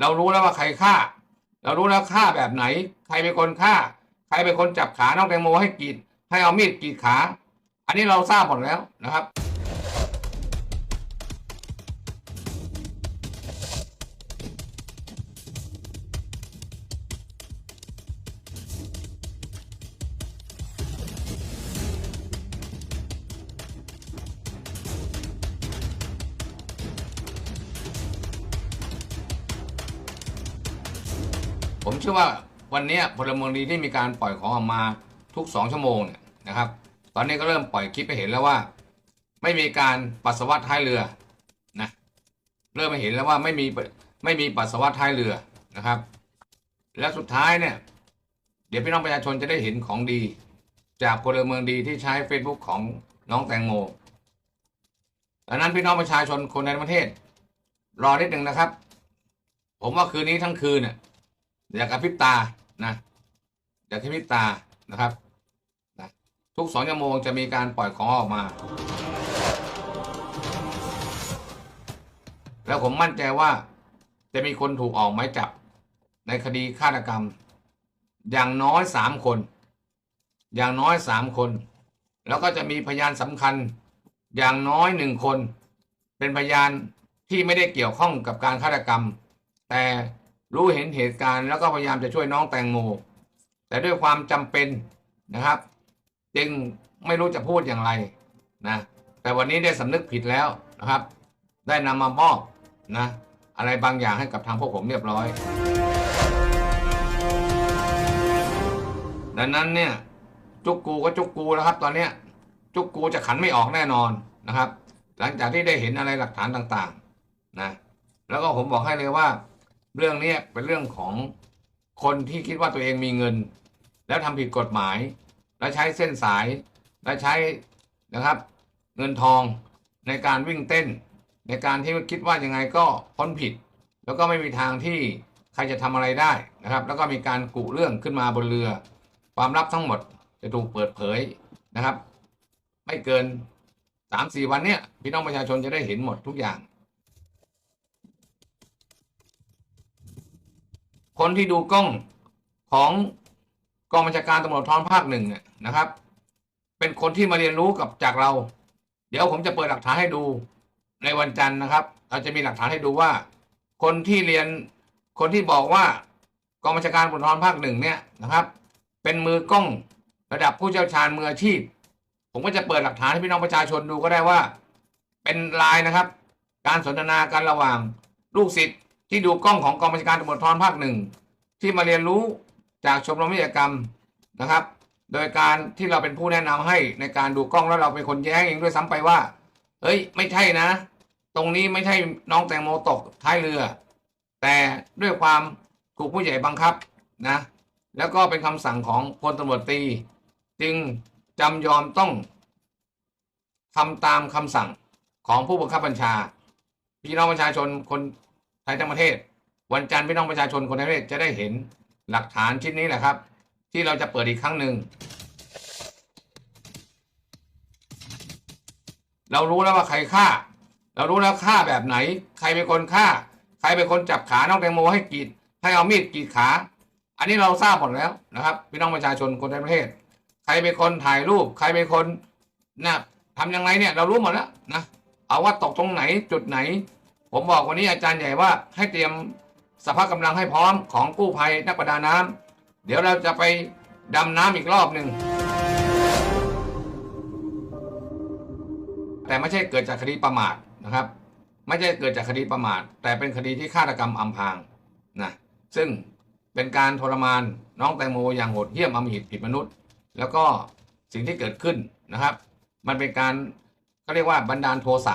เรารู้แล้วว่าใครฆ่า เรารู้แล้วฆ่าแบบไหน ใครเป็นคนฆ่า ใครเป็นคนจับขาน้องแตงโมให้กรีดให้เอามีดกรีดขา อันนี้เราทราบหมดแล้วนะครับ ผมเชื่อว่าวันนี้พลเมืองดีที่มีการปล่อยของออกมาทุกสองชั่วโมงเนี่ยนะครับ ตอนนี้ก็เริ่มปล่อยคลิปให้เห็นแล้วว่า ไม่มีการปัสสาวะท้ายเรือนะเริ่มให้เห็นแล้วว่าไม่มีไม่มีปัสสาวะท้ายเรือนะครับ และสุดท้ายเนี่ย เดี๋ยวพี่น้องประชาชนจะได้เห็นของดี จากพลเมืองดีที่ใช้ Facebook ของน้องแตงโมดังนั้นพี่น้องประชาชนคนในประเทศ รอนิดหนึ่งนะครับ ผมว่าคืนนี้ทั้งคืนเนี่ย อย่ากระพริบตานะอย่ากระพริบตานะครับนะทุกสองชั่วโมงจะมีการปล่อยของออกมา แล้วผมมั่นใจว่าจะมีคนถูกออกหมายจับ ในคดีฆาตกรรม อย่างน้อยสามคน อย่างน้อยสามคน แล้วก็จะมีพยานสำคัญอย่างน้อยหนึ่งคน เป็นพยานที่ไม่ได้เกี่ยวข้องกับการฆาตกรรม แต่ รู้เห็นเหตุการณ์แล้วก็พยายามจะช่วยน้องแตงโม แต่ด้วยความจำเป็นนะครับ จึงไม่รู้จะพูดอย่างไรนะแต่วันนี้ได้สำนึกผิดแล้วนะครับ ได้นำมามอบนะอะไรบางอย่างให้กับทางพวกผมเรียบร้อย ดังนั้นเนี่ยจุกกูก็จุกกูแล้วครับ ตอนเนี้ยจุกกูจะขันไม่ออกแน่นอนนะครับ หลังจากที่ได้เห็นอะไรหลักฐานต่าง ๆ นะ แล้วก็ผมบอกให้เลยว่า เรื่องนี้เป็นเรื่องของคนที่คิดว่าตัวเองมีเงิน แล้วทำผิดกฎหมาย และใช้เส้นสาย และใช้นะครับ เงินทองในการวิ่งเต้น ในการที่คิดว่ายังไงก็พ้นผิด แล้วก็ไม่มีทางที่ใครจะทำอะไรได้นะครับ แล้วก็มีการกุเรื่องขึ้นมาบนเรือ ความลับทั้งหมดจะถูกเปิดเผยนะครับ ไม่เกินสามสี่วันเนี้ยพี่น้องประชาชนจะได้เห็นหมดทุกอย่าง คนที่ดูกล้องของกองบัญชาการตำรวจท้องภาคหนึ่งนะครับ เป็นคนที่มาเรียนรู้กับจากเรา เดี๋ยวผมจะเปิดหลักฐานให้ดูในวันจันทร์นะครับ เราจะมีหลักฐานให้ดูว่า คนที่เรียนคนที่บอกว่ากองบัญชาการตำรวจท้องภาคหนึ่งเนี่ยนะครับ เป็นมือกล้องระดับผู้เชี่ยวชาญมืออาชีพ ผมก็จะเปิดหลักฐานให้พี่น้องประชาชนดูก็ได้ว่า เป็นลน์นะครับ การสนทนากันระหว่างลูกศิษย์ ที่ดูกล้องของกองบัญชาการตำรวจทรภาคหนึ่งที่มาเรียนรู้จากชมรมวิทยากรรมนะครับ โดยการที่เราเป็นผู้แนะนำให้ในการดูกล้องแล้วเราเป็นคนแย้งเองด้วยซ้ำไปว่าเฮ้ยไม่ใช่นะ ตรงนี้ไม่ใช่น้องแตงโมตกท้ายเรือ แต่ด้วยความถูกผู้ใหญ่บังคับนะแล้วก็เป็นคำสั่งของพลตำรวจตรีจึงจำยอมต้องทำตามคำสั่งของผู้บังคับบัญชา พี่น้องประชาชนคน ไทยทั้งประเทศ วันจันทร์พี่น้องประชาชนคนไทยทั้งประเทศจะได้เห็นหลักฐานชิ้นนี้แหละครับ ที่เราจะเปิดอีกครั้งหนึ่งเรารู้แล้วว่าใครฆ่า เรารู้แล้วฆ่าแบบไหน ใครเป็นคนฆ่า ใครเป็นคนจับขาน้องแตงโมให้กรีดให้เอามีดกรีดขา อันนี้เราทราบหมดแล้วนะครับ พี่น้องประชาชนคนไทยประเทศ ใครเป็นคนถ่ายรูป ใครเป็นคนนะทำยังไงเนี่ย เรารู้หมดแล้วนะเอาว่าตกตรงไหนจุดไหน ผมบอกวันนี้อาจารย์ใหญ่ว่าให้เตรียมสภาพกำลังให้พร้อมของกู้ภัยนักประดาน้ำเดี๋ยวเราจะไปดำน้ำอีกรอบหนึ่งแต่ไม่ใช่เกิดจากคดีประมาทนะครับ ไม่ใช่เกิดจากคดีประมาท แต่เป็นคดีที่ฆาตกรรมอำพรางนะซึ่งเป็นการทรมานน้องแตงโมอย่างโหดเหี้ยมอำมหิตผิดมนุษย์ แล้วก็สิ่งที่เกิดขึ้นนะครับ มันเป็นการเขาเรียกว่าบันดาลโทสะ